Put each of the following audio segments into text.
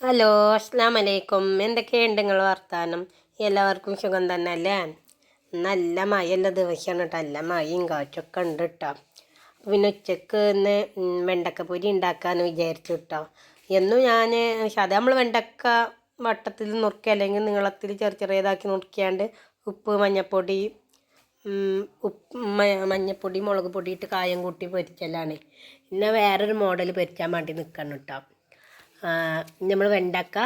Hello അസ്സാം വലൈക്കും എന്തൊക്കെയുണ്ട് നിങ്ങൾ വർത്താനം? എല്ലാവർക്കും സുഖം തന്നെ അല്ലേ? നല്ല മഴയുള്ള ദിവസമാണ് കേട്ടോ. നല്ല മഴയും കാറ്റൊക്കെ ഉണ്ട് കേട്ടോ. പിന്നെ ഉച്ചയ്ക്ക് ഇന്ന് വെണ്ടക്ക വെണ്ടക്കപ്പൊരി ഉണ്ടാക്കാമെന്ന് വിചാരിച്ചു കേട്ടോ. എന്നും ഞാൻ സാധാ നമ്മൾ വെണ്ടക്ക വട്ടത്തിൽ നുറുക്കി അല്ലെങ്കിൽ നീളത്തിൽ ചെറിയ ചെറിയതാക്കി നുറുക്കിയാണ്ട് ഉപ്പ് മഞ്ഞപ്പൊടി ഉപ്പ് മഞ്ഞപ്പൊടി മുളക് പൊടി ഇട്ട് കായം കൂട്ടി പൊരിക്കലാണ് പിന്നെ വേറൊരു മോഡൽ പൊരിക്കാൻ വേണ്ടി നിൽക്കണം കേട്ടോ. നമ്മൾ വെണ്ടക്ക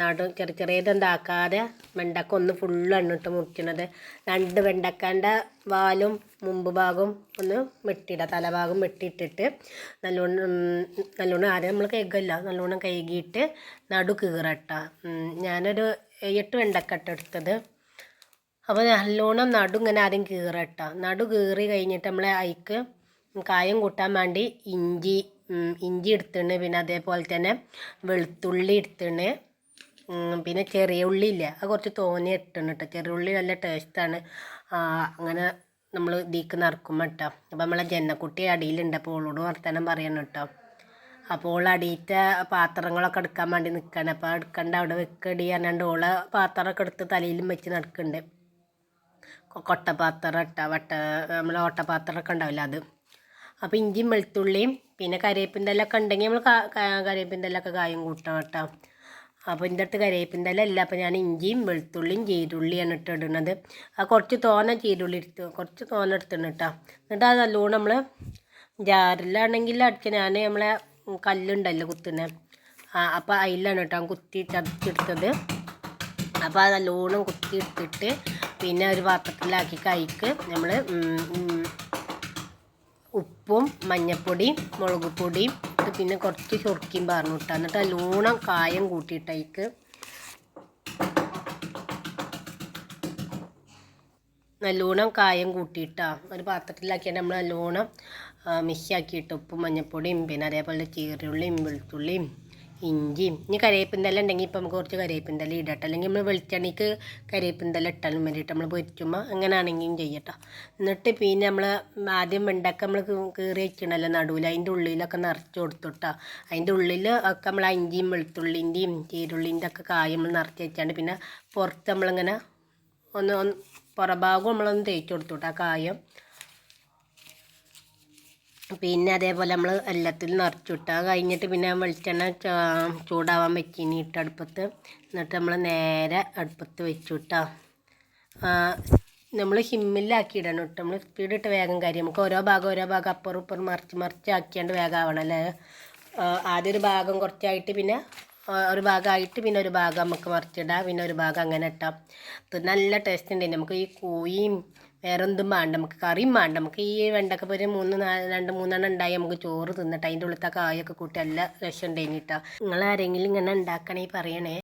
നടു ചെറിയ ചെറിയതെന്താക്കാതെ വെണ്ടക്ക ഒന്ന് ഫുള്ള് എണ്ണിട്ട് മുറിക്കണത്. രണ്ട് വെണ്ടക്കന്റെ വാലും മുമ്പ് ഭാഗവും ഒന്ന് വെട്ടിയിടുക. തലഭാഗം വെട്ടിയിട്ടിട്ട് നല്ലോണം നല്ലോണം ആദ്യം നമ്മൾ കഴുകല്ല. നല്ലോണം കഴുകിയിട്ട് നടു കീറട്ട ഞാനൊരു എട്ട് വെണ്ടക്കട്ട എടുത്തത്. അപ്പോൾ നല്ലോണം നടു ഇങ്ങനെ ആദ്യം കീറട്ട നടു കീറി കഴിഞ്ഞിട്ട് നമ്മളെ അതിക്ക് കായം കൂട്ടാൻ വേണ്ടി ഇഞ്ചി ഇഞ്ചി എടുത്തിട്ടുണ്ട്. പിന്നെ അതേപോലെ തന്നെ വെളുത്തുള്ളി എടുത്തിണ് പിന്നെ ചെറിയ ഉള്ളി ഇല്ല. അത് കുറച്ച് തോനെ ഇട്ടുണ്ട് കേട്ടോ ചെറിയ ഉള്ളി നല്ല ടേസ്റ്റാണ് അങ്ങനെ നമ്മൾ ഇതിക്ക് നിറക്കുമ്പോൾ കേട്ടോ അപ്പോൾ നമ്മളെ ജന്നക്കുട്ടി അടിയിലുണ്ട്. അപ്പോൾ ഓളോട് വർത്തമാനം പറയണം കേട്ടോ അപ്പോൾ ഓൾ അടിയിട്ട പാത്രങ്ങളൊക്കെ എടുക്കാൻ വേണ്ടി നിൽക്കുകയാണ് അപ്പോൾ എടുക്കണ്ട അവിടെ വെക്കടി പറഞ്ഞാണ്ട് ഓളെ പാത്രമൊക്കെ എടുത്ത് തലയിലും വെച്ച് നടക്കുന്നുണ്ട് കൊട്ടപാത്രം ഇട്ട വട്ട നമ്മളെ ഓട്ടപാത്രമൊക്കെ ഉണ്ടാവില്ല അത്. അപ്പോൾ ഇഞ്ചിയും വെളുത്തുള്ളിയും പിന്നെ കരിവേപ്പിന്റെ ഇല ഉണ്ടെങ്കിൽ നമ്മൾ കരിവേപ്പിന്റെ ഇല ഒക്കെ കായും കൂട്ടണം കേട്ടോ. അപ്പോൾ എന്റെ അടുത്ത് കരിയേപ്പിന്റെല്ല ഇല്ല. അപ്പോൾ ഞാൻ ഇഞ്ചിയും വെളുത്തുള്ളിയും ചീരുള്ളിയാണ് ഇട്ട് ഇടുന്നത്. ആ കുറച്ച് തോന ചീരുള്ളി എടുത്ത് കുറച്ച് തോന എടുത്തിടണം കേട്ടോ. എന്നിട്ട് അത് നല്ലോണം നമ്മൾ ജാറിലാണെങ്കിൽ അടിച്ച് ഞാൻ നമ്മളെ കല്ലുണ്ടല്ലോ കുത്തുന്നത് ആ അപ്പോൾ അതിലാണ് കേട്ടോ കുത്തി ചതച്ചെടുത്തത്. അപ്പോൾ അത് നല്ലോണം കുത്തി എടുത്തിട്ട് പിന്നെ ഒരു പാത്രത്തിലാക്കി കൈക്ക് നമ്മൾ ഉപ്പും മഞ്ഞപ്പൊടി മുളക് ഇട്ട് പിന്നെ കുറച്ച് ചൊറുക്കിയും പറഞ്ഞു ഇട്ടാ. എന്നിട്ട് നല്ലോണം കായം കൂട്ടിയിട്ടേക്ക് നല്ലോണം കായം കൂട്ടിയിട്ടാ. ഒരു പാത്രത്തിലാക്കിയിട്ട് നമ്മൾ നല്ലോണം മിക്സാക്കിയിട്ട് ഉപ്പും മഞ്ഞപ്പൊടിയും പിന്നെ അതേപോലെ ചീരുള്ളിയും വെളുത്തുള്ളിയും ഇഞ്ചിയും. ഇനി കരിയേപ്പിന്തല ഉണ്ടെങ്കിൽ ഇപ്പം നമുക്ക് കുറച്ച് കരിയേപ്പിന്തല ഇടട്ടോ. അല്ലെങ്കിൽ നമ്മൾ വെളിച്ചെണ്ണയ്ക്ക് കരിയേപ്പിന്തല ഇട്ടാലും വേണ്ടിയിട്ട് നമ്മൾ പൊരിക്കുമ്പോൾ അങ്ങനെയാണെങ്കിലും ചെയ്യട്ടോ. എന്നിട്ട് പിന്നെ നമ്മൾ ആദ്യം വെണ്ടക്ക നമ്മൾ കീറി വെക്കണമല്ലോ നടുവിൽ അതിന്റെ ഉള്ളിലൊക്കെ നിറച്ച് കൊടുത്തുട്ടോ. അതിന്റെ ഉള്ളിൽ ഒക്കെ നമ്മൾ ഇഞ്ചിയും വെളുത്തുള്ളിന്റെയും ചീരുള്ളിന്റെ ഒക്കെ കായ നമ്മൾ നിറച്ച് വെച്ചാണ്ട് പിന്നെ പുറത്ത് നമ്മളിങ്ങനെ ഒന്ന് പുറഭാഗം നമ്മളൊന്ന് തേച്ച് കൊടുത്തു കേട്ടോ ആ കായം. പിന്നെ അതേപോലെ നമ്മൾ എല്ലാത്തിൽ നിറച്ചിട്ട് കഴിഞ്ഞിട്ട് പിന്നെ വെളിച്ചെണ്ണ ചൂടാവാൻ വെച്ചിനി ഇട്ട് അടുപ്പത്ത്. എന്നിട്ട് നമ്മൾ നേരെ അടുപ്പത്ത് വെച്ചു നമ്മൾ ഹിമ്മിലാക്കി ഇടണം കേട്ടോ നമ്മൾ സ്പീഡ് ഇട്ട് വേഗം കാര്യം നമുക്ക് ഓരോ ഭാഗം ഓരോ ഭാഗം അപ്പുറം ഇപ്പുറം മറിച്ച് മറിച്ച് ആക്കിയാണ്ട് വേഗം ആവണം അല്ലേ? ആദ്യം ഒരു ഭാഗം കുറച്ചായിട്ട് പിന്നെ ഒരു ഭാഗമായിട്ട് പിന്നെ ഒരു ഭാഗം നമുക്ക് മറിച്ചിടാം. പിന്നെ ഒരു ഭാഗം അങ്ങനെ ഇട്ടാം. നല്ല ടേസ്റ്റ് ഉണ്ട്. നമുക്ക് ഈ കോഴിയും വേറെ എന്തും വേണ്ട നമുക്ക് കറിയും വേണ്ട നമുക്ക് ഈ വെണ്ടക്ക പൊരി മൂന്ന് നാല് രണ്ട് മൂന്നെണ്ണം ഉണ്ടായി നമുക്ക് ചോറ് തിന്നിട്ട് അതിന്റെ ഉള്ളിലത്തെ കായൊക്കെ കൂട്ടി നല്ല രസം ഉണ്ടായിട്ടാ നിങ്ങൾ ആരെങ്കിലും ഇങ്ങനെ ഉണ്ടാക്കണേ പറയണേ.